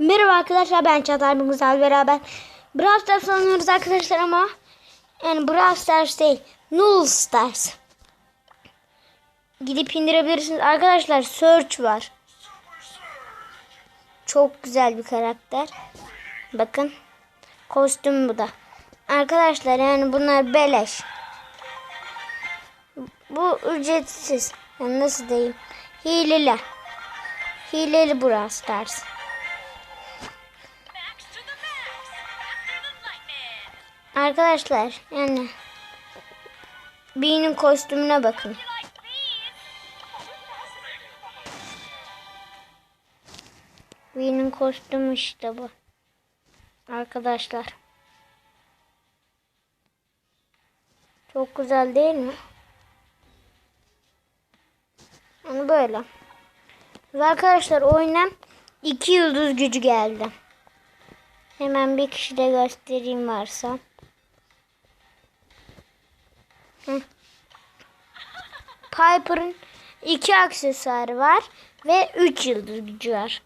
Merhaba arkadaşlar ben Çağatay bugün sizlerle beraber Brawl Stars oynuyoruz arkadaşlar ama yani Brawl Stars değil Null Stars. Gidip indirebilirsiniz. Arkadaşlar Search var. Çok güzel bir karakter. Bakın Kostüm bu da. Arkadaşlar yani bunlar beleş. Bu ücretsiz. Yani nasıl diyeyim? Hileli Hileli Brawl Stars Arkadaşlar yani Bee'nin kostümüne bakın. Bee'nin kostümü işte bu. Arkadaşlar. Çok güzel değil mi? Yani böyle. Ve arkadaşlar oyuna iki yıldız gücü geldi. Hemen bir kişi de göstereyim varsa. Piper'ın iki aksesuarı var ve 3 yıldız gücü var.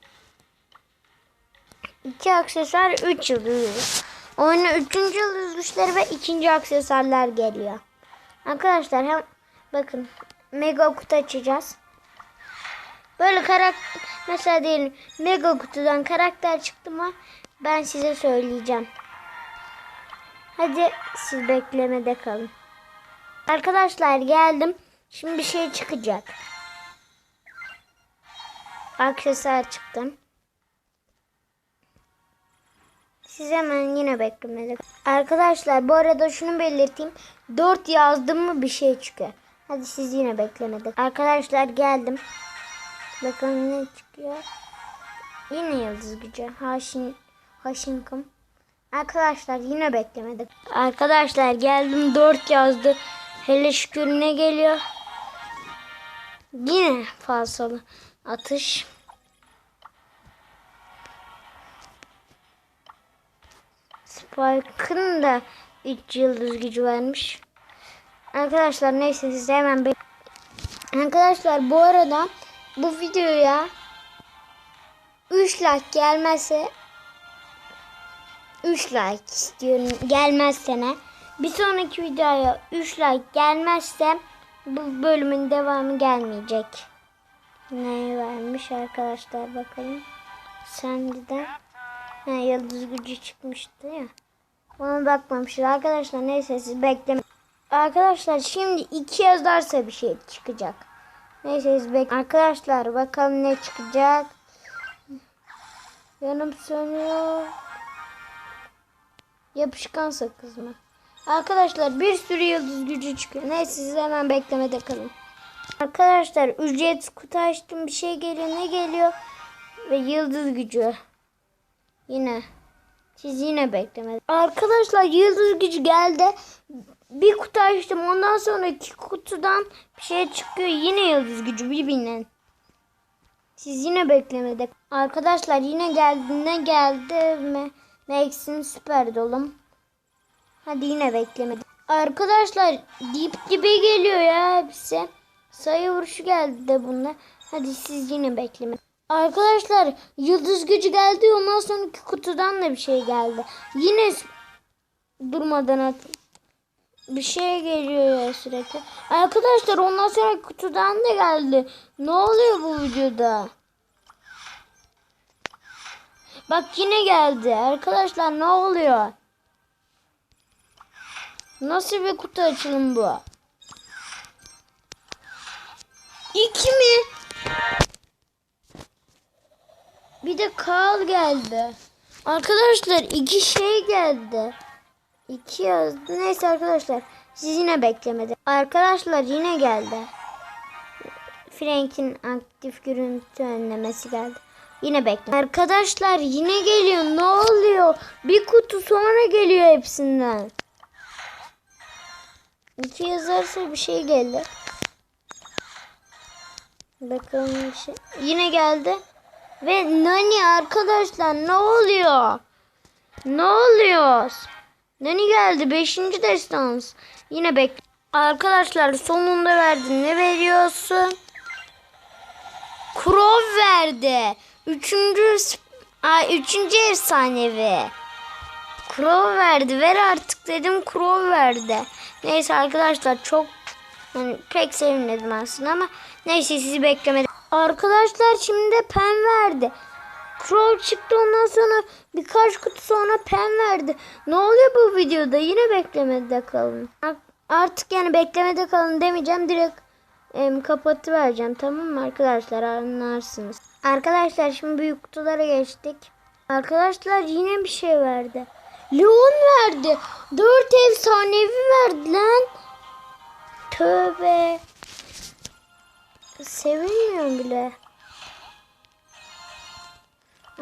İki aksesuar 3 yıldız. Oyuna 3. yıldız güçleri ve ikinci aksesuarlar geliyor. Arkadaşlar hem bakın mega kutu açacağız. Böyle karakter mesela diyelim mega kutudan karakter çıktı mı ben size söyleyeceğim. Hadi siz beklemede kalın. Arkadaşlar geldim. Şimdi bir şey çıkacak. Aksesuar çıktı. Siz hemen yine beklemede. Arkadaşlar bu arada şunu belirteyim. 4 yazdım mı bir şey çıkıyor. Hadi siz yine beklemede. Arkadaşlar geldim. Bakalım ne çıkıyor. Yine yıldız gücü. Haşin, haşinkum. Arkadaşlar yine beklemedik. Arkadaşlar geldim 4 yazdı. Hele şükür ne geliyor? Yine falsalı atış. Spike'ın da 3 yıldız gücü varmış. Arkadaşlar neyse siz hemen bek Arkadaşlar bu arada bu videoya 3 like gelmezse 3 like istiyorum gelmezse ne? Bir sonraki videoya 3 like gelmezse bu bölümün devamı gelmeyecek. Ne vermiş arkadaşlar bakalım. Sendiden ha, yıldız gücü çıkmıştı ya. Ona bakmamışız arkadaşlar neyse siz bekleyin. Arkadaşlar şimdi iki yazarsa bir şey çıkacak. Neyse siz bek Arkadaşlar bakalım ne çıkacak. Yanım sönüyor. Yapışkan sakız mı? Arkadaşlar bir sürü yıldız gücü çıkıyor. Neyse siz hemen beklemede kalın. Arkadaşlar ücret kutu açtım bir şey geliyor. Ne geliyor? Ve yıldız gücü. Yine. Siz yine beklemede. Arkadaşlar yıldız gücü geldi. Bir kutu açtım. Ondan sonra iki kutudan bir şey çıkıyor. Yine yıldız gücü birbirinden. Siz yine beklemede. Arkadaşlar yine geldi. Ne geldi? Max'in süper dolum. Hadi yine beklemede. Arkadaşlar dip dibe geliyor ya hepsi. Sayı vuruşu geldi de bunda. Hadi siz yine beklemeyin. Arkadaşlar yıldız gücü geldi. Ondan sonraki kutudan da bir şey geldi. Yine durmadan at. Bir şey geliyor ya sürekli. Arkadaşlar ondan sonra kutudan da geldi. Ne oluyor bu videoda? Bak yine geldi. Arkadaşlar ne oluyor? Nasıl bir kutu açılım bu? İki mi? Bir de Karl geldi. Arkadaşlar iki şey geldi. İki yazdı. Neyse arkadaşlar. Siz yine beklemedi. Arkadaşlar yine geldi. Frank'in aktif görüntü önlemesi geldi. Yine bekle. Arkadaşlar yine geliyor. Ne oluyor? Bir kutu sonra geliyor hepsinden. İki yazarsa bir şey geldi. Bakalım bir şey. Yine geldi. Ve Nani arkadaşlar ne oluyor? Ne oluyor? Nani geldi. Beşinci destans. Yine bek. Arkadaşlar sonunda verdi. Ne veriyorsun? Krov verdi. Üçüncü Ay üçüncü efsanevi. Crow verdi. Ver artık dedim Crow verdi. Neyse arkadaşlar çok yani pek sevinmedim aslında ama neyse sizi beklemedim. Arkadaşlar şimdi pen verdi. Crow çıktı ondan sonra birkaç kutu sonra pen verdi. Ne oluyor bu videoda? Yine beklemede kalın. Ar- Artık yani beklemede kalın demeyeceğim. Direkt em, kapatıvereceğim. Tamam mı arkadaşlar? Anlarsınız. Arkadaşlar şimdi büyük kutulara geçtik. Arkadaşlar yine bir şey verdi. Leon verdi. Dört efsanevi verdi lan. Tövbe. Sevinmiyorum bile.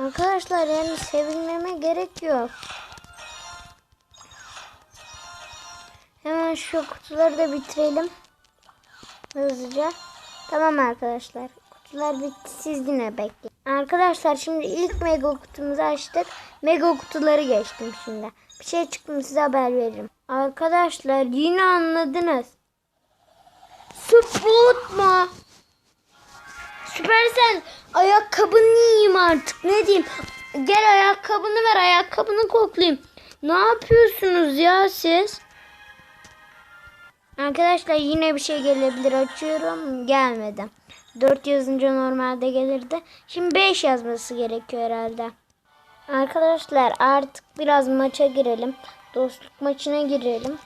Arkadaşlar yani sevinmeme gerek yok. Hemen şu kutuları da bitirelim. Hızlıca. Tamam arkadaşlar. Kutular bitti. Siz yine bekleyin. Arkadaşlar şimdi ilk mega kutumuzu açtık. Mega kutuları geçtim şimdi. Bir şey çıktı mı size haber veririm. Arkadaşlar yine anladınız. Spot mu? Süpersel ayakkabını yiyeyim artık ne diyeyim. Gel ayakkabını ver ayakkabını koklayayım. Ne yapıyorsunuz ya siz? Arkadaşlar yine bir şey gelebilir açıyorum gelmedi. 4 yazınca normalde gelirdi. Şimdi 5 yazması gerekiyor herhalde. Arkadaşlar artık biraz maça girelim. Dostluk maçına girelim.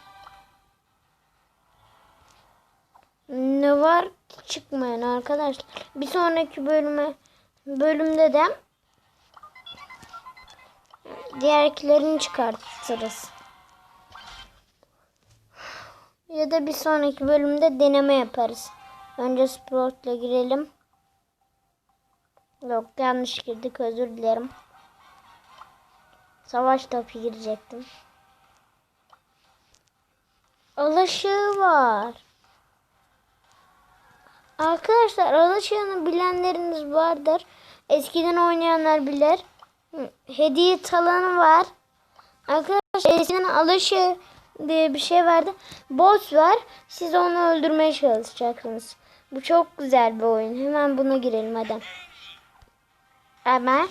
Ne var çıkmayan arkadaşlar. Bir sonraki bölüme bölümde de diğerkilerini çıkartırız. Ya da bir sonraki bölümde deneme yaparız. Önce Sprout'la girelim. Yok yanlış girdik özür dilerim. Savaş topu girecektim. Alaşığı var. Arkadaşlar Alaşığı'nı bilenleriniz vardır. Eskiden oynayanlar bilir. Hediye talanı var. Arkadaşlar eskiden Alaşığı diye bir şey vardı. Boss var. Siz onu öldürmeye çalışacaksınız. Bu çok güzel bir oyun. Hemen buna girelim hadi. Hemen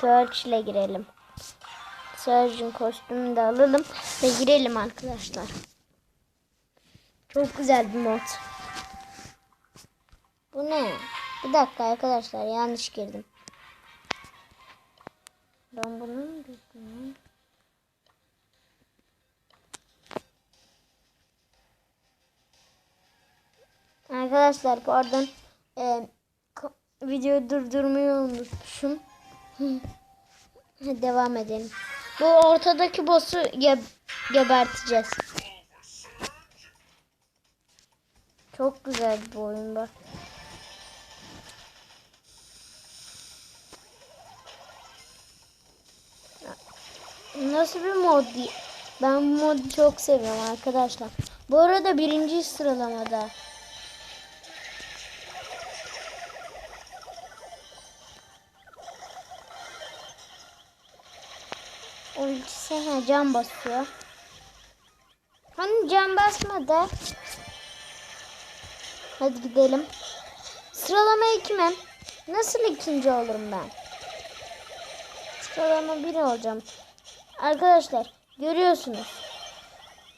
Search ile girelim. Search'ın kostümünü de alalım ve girelim arkadaşlar. Çok güzel bir mod. Bu ne? Bir dakika arkadaşlar yanlış girdim. Ben bunu mu girdim? Arkadaşlar pardon. Ee, videoyu durdurmayı unutmuşum. Devam edelim. Bu ortadaki boss'u ge- geberteceğiz. Çok güzel bir oyun bak. Nasıl bir mod? Ben bu modu çok seviyorum arkadaşlar. Bu arada birinci sıralamada. Ultisi ha, can basıyor. Hani can basmadı. Hadi gidelim. Sıralama kimim? Nasıl ikinci olurum ben? Sıralama bir olacağım. Arkadaşlar görüyorsunuz.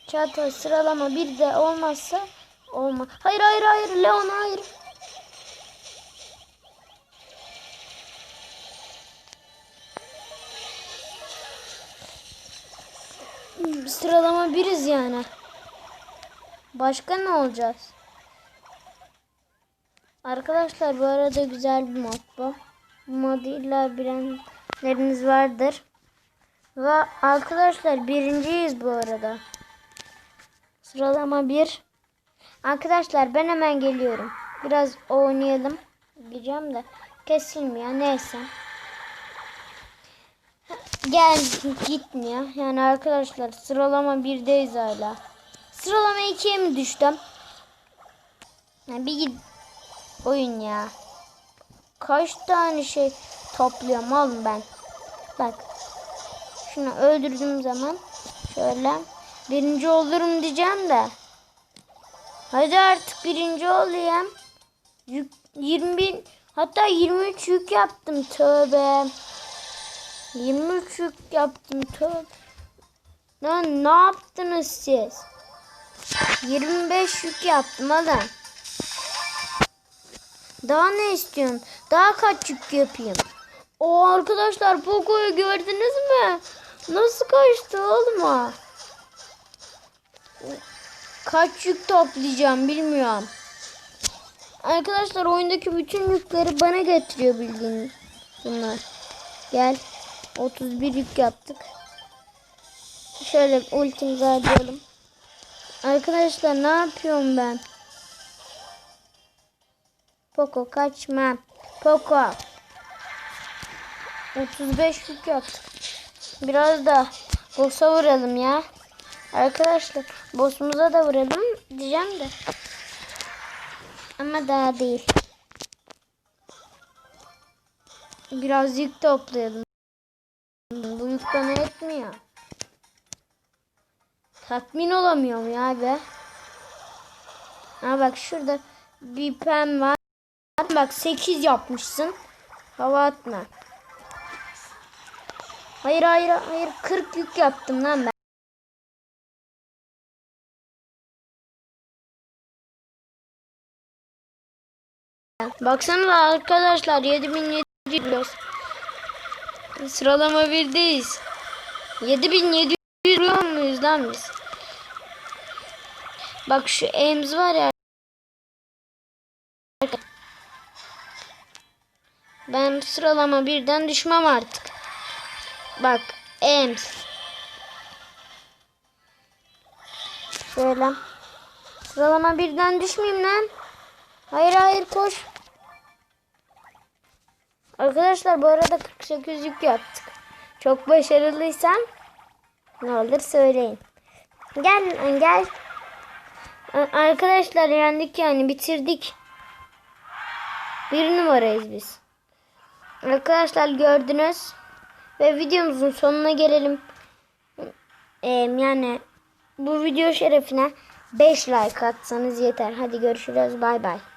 Çağatay sıralama bir de olmazsa olma. Hayır hayır hayır Leon hayır. Sıralama biriz yani. Başka ne olacağız? Arkadaşlar bu arada güzel bir mod bu. Bu modu illa bilenleriniz vardır. Ve arkadaşlar birinciyiz bu arada. Sıralama bir. Arkadaşlar ben hemen geliyorum. Biraz oynayalım. Diyeceğim de kesilmiyor. Neyse. Gel gitmiyor. Yani arkadaşlar sıralama birdeyiz hala. Sıralama ikiye mi düştüm? Ya bir git oyun ya. Kaç tane şey topluyorum oğlum ben. Bak. Şunu öldürdüğüm zaman şöyle birinci olurum diyeceğim de. Hadi artık birinci olayım. Yük, 20 bin hatta 23 yük yaptım tövbe. 23 yük yaptım. Tövbe. Lan ne yaptınız siz? 25 yük yaptım alın. Daha ne istiyorsun? Daha kaç yük yapayım? O arkadaşlar Poco'yu gördünüz mü? Nasıl kaçtı oğlum? Kaç yük toplayacağım bilmiyorum. Arkadaşlar oyundaki bütün yükleri bana getiriyor bildiğiniz bunlar. Gel. 31 yük yaptık. Şöyle ultimizi harcayalım. Arkadaşlar ne yapıyorum ben? Poco kaçma. Poco. 35 yük yaptık. Biraz da boss'a vuralım ya. Arkadaşlar boss'umuza da vuralım diyeceğim de. Ama daha değil. Biraz yük toplayalım. Bana etmiyor. Tatmin olamıyorum ya be. Ha bak şurada bir pen var. Bak 8 yapmışsın. Hava atma. Hayır hayır hayır 40 yük yaptım lan ben. Baksana arkadaşlar 7700 biliyoruz. Sıralama birdeyiz. 7700 biliyor muyuz lan biz? Bak şu Ems var ya. Ben sıralama birden düşmem artık. Bak Ems. Şöyle. Sıralama birden düşmeyeyim lan. Hayır hayır koş. Arkadaşlar bu arada 48 yük yaptık. Çok başarılıysam ne olur söyleyin. Gel gel. Arkadaşlar yendik yani bitirdik. Bir numarayız biz. Arkadaşlar gördünüz. Ve videomuzun sonuna gelelim. Ee, yani bu video şerefine 5 like atsanız yeter. Hadi görüşürüz. Bay bay.